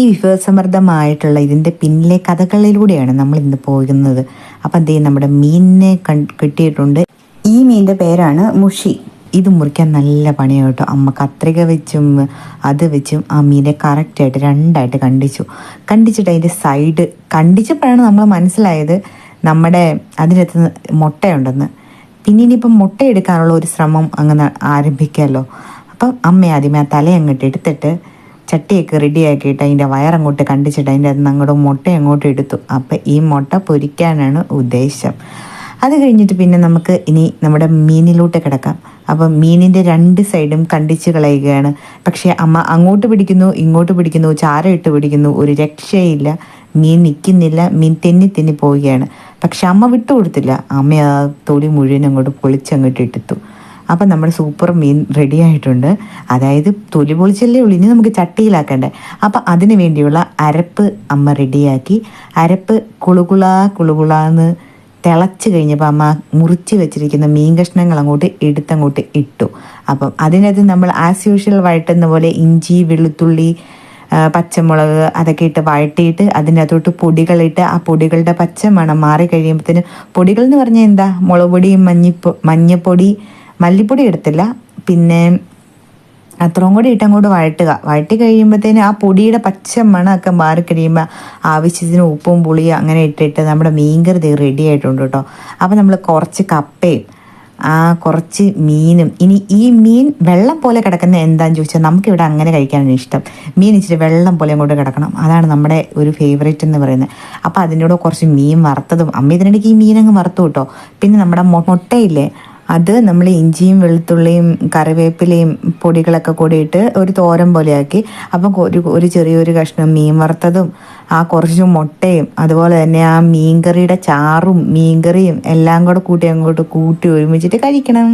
ഈ വിഭവസമൃദ്ധമായിട്ടുള്ള ഇതിന്റെ പിന്നിലെ കഥകളിലൂടെയാണ് നമ്മൾ ഇന്ന് പോകുന്നത്. അപ്പം ദേ നമ്മുടെ മീനിനെ കിട്ടിയിട്ടുണ്ട്. ഈ മീനിന്റെ പേരാണ് മുഷി. ഇത് മുറിക്കാൻ നല്ല പണിയാണ് കേട്ടോ. അമ്മ കത്രിക വെച്ചും അത് വെച്ചും ആ മീനെ കറക്റ്റായിട്ട് രണ്ടായിട്ട് കണ്ടിച്ചു. കണ്ടിച്ചിട്ട് അതിന്റെ സൈഡ് കണ്ടിച്ചപ്പോഴാണ് നമ്മൾ മനസ്സിലായത് നമ്മുടെ അതിനകത്ത് മുട്ടയുണ്ടെന്ന്. പിന്നെ ഇനിയിപ്പം മുട്ട എടുക്കാനുള്ള ഒരു ശ്രമം അങ്ങനെ ആരംഭിക്കാമല്ലോ. അപ്പം അമ്മ ആദ്യമേ ആ തല അങ്ങോട്ട് എടുത്തിട്ട് ചട്ടിയൊക്കെ റെഡിയാക്കിയിട്ട് അതിന്റെ വയറങ്ങോട്ട് കണ്ടിച്ചിട്ട് അതിന്റെ അകത്ത് അങ്ങോട്ട് മുട്ട അങ്ങോട്ട് എടുത്തു. അപ്പം ഈ മുട്ട പൊരിക്കാനാണ് ഉദ്ദേശം. അത് കഴിഞ്ഞിട്ട് പിന്നെ നമുക്ക് ഇനി നമ്മുടെ മീനിലോട്ട് കിടക്കാം. അപ്പം മീനിന്റെ രണ്ട് സൈഡും കണ്ടിച്ച് കളയുകയാണ്. പക്ഷേ അമ്മ അങ്ങോട്ട് പിടിക്കുന്നു ഇങ്ങോട്ട് പിടിക്കുന്നു ചാര ഇട്ട് പിടിക്കുന്നു ഒരു രക്ഷയില്ല. മീൻ നിൽക്കുന്നില്ല മീൻ തെന്നി തെന്നി പോവുകയാണ്. പക്ഷെ അമ്മ വിട്ടുകൊടുത്തില്ല. അമ്മ ആ തൊലി മുഴുവൻ അങ്ങോട്ട് പൊളിച്ചങ്ങോട്ട് ഇട്ടിത്തു അപ്പം നമ്മുടെ സൂപ്പർ മീൻ റെഡി ആയിട്ടുണ്ട്. അതായത് തൊലി പൊളിച്ചല്ലേ ഉള്ളൂ. ഇനി നമുക്ക് ചട്ടിയിലാക്കണ്ടേ. അപ്പം അതിന് വേണ്ടിയുള്ള അരപ്പ് അമ്മ റെഡിയാക്കി അരപ്പ് കുളുകുള കുളുകുളാന്ന് തിളച്ച് കഴിഞ്ഞപ്പോൾ അമ്മ മുറിച്ച് വെച്ചിരിക്കുന്ന മീൻ കഷ്ണങ്ങൾ അങ്ങോട്ട് എടുത്തങ്ങോട്ട് ഇട്ടു. അപ്പം അതിനകത്ത് നമ്മൾ ആസ് യൂഷ്വൽ വഴട്ടുന്ന പോലെ ഇഞ്ചി വെളുത്തുള്ളി പച്ചമുളക് അതൊക്കെ ഇട്ട് വഴട്ടിയിട്ട് അതിനകത്തോട്ട് പൊടികളിട്ട് ആ പൊടികളുടെ പച്ച മണം മാറി കഴിയുമ്പോഴത്തേന് പൊടികൾ എന്ന് പറഞ്ഞാൽ എന്താ? മുളക് പൊടി മഞ്ഞിപ്പൊ മഞ്ഞപ്പൊടി മല്ലിപ്പൊടി എടുത്തില്ല. പിന്നെ അത്രയും കൂടി ഇട്ടങ്ങോട്ട് വഴട്ടുക. വഴട്ടി കഴിയുമ്പോഴത്തേന് ആ പൊടിയുടെ പച്ച മണമൊക്കെ മാറി കഴിയുമ്പോൾ ആവശ്യത്തിന് ഉപ്പും പുളിയും അങ്ങനെ ഇട്ടിട്ട് നമ്മുടെ മീൻകറി റെഡി ആയിട്ടുണ്ട് കേട്ടോ. അപ്പോൾ നമ്മൾ കുറച്ച് കപ്പയും ആ കുറച്ച് മീനും. ഇനി ഈ മീൻ വെള്ളം പോലെ കിടക്കുന്ന എന്താന്ന് ചോദിച്ചാൽ നമുക്കിവിടെ അങ്ങനെ കഴിക്കാനാണ് ഇഷ്ടം. മീൻ ഇച്ചിരി വെള്ളം പോലെ അങ്ങോട്ട് കിടക്കണം. അതാണ് നമ്മുടെ ഒരു ഫേവറേറ്റ് എന്ന് പറയുന്നത്. അപ്പോൾ അതിന്റെ കൂടെ കുറച്ച് മീൻ വറുത്തതും. അമ്മ ഇതിനിടയ്ക്ക് ഈ മീൻ അങ്ങ് വറുത്തു കേട്ടോ. പിന്നെ നമ്മുടെ മുട്ടയില്ലേ? അത് നമ്മൾ ഇഞ്ചിയും വെളുത്തുള്ളിയും കറിവേപ്പിലയും പൊടികളൊക്കെ കൂടിയിട്ട് ഒരു തോരൻ പോലെയാക്കി. അപ്പം ഒരു ഒരു ചെറിയൊരു കഷ്ണം മീൻ വറുത്തതും ആ കുറച്ച് മുട്ടയും അതുപോലെ തന്നെ ആ മീൻകറിയുടെ ചാറും മീൻകറിയും എല്ലാം കൂടെ കൂട്ടി അങ്ങോട്ട് കൂട്ടി ഒരുമിച്ചിട്ട് കഴിക്കണം.